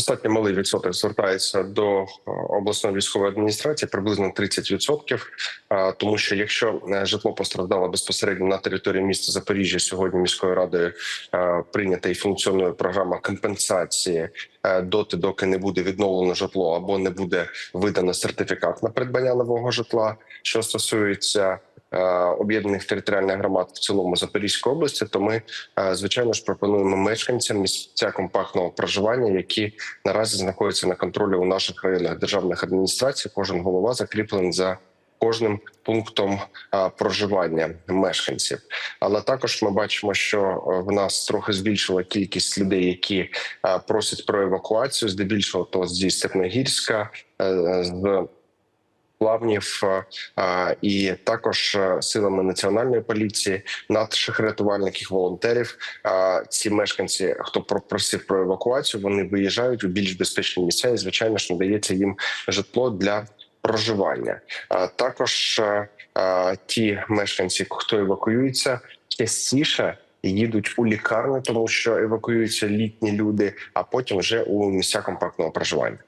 Достатньо малий відсоток звертається до е, обласної військової адміністрації, приблизно 30%, е, тому що якщо е, житло постраждало безпосередньо на території міста Запоріжжя, сьогодні міською радою е, прийнята і функціонує програма компенсації доти, доки не буде відновлено житло або не буде видано сертифікат на придбання нового житла, що стосується. Е, Об'єднаних територіальних громад в цілому Запорізької області, то ми е, звичайно ж пропонуємо мешканцям місця компактного проживання, які наразі знаходяться на контролі у наших районах державних адміністрацій. Кожен голова закріплений за кожним пунктом а, проживання мешканців. Але також ми бачимо, що е, в нас трохи збільшила кількість людей, які просять про евакуацію, здебільшого то зі Степногірська, е, з плавнів е, і також е, силами національної поліції, наших рятувальників, волонтерів. Ці мешканці, хто просив про евакуацію, вони виїжджають у більш безпечні місця, і звичайно ж надається їм житло для проживання. Також е, е, ті мешканці, хто евакуюється, частіше. Їдуть у лікарню, тому що евакуюються літні люди, а потім вже у місця компактного проживання.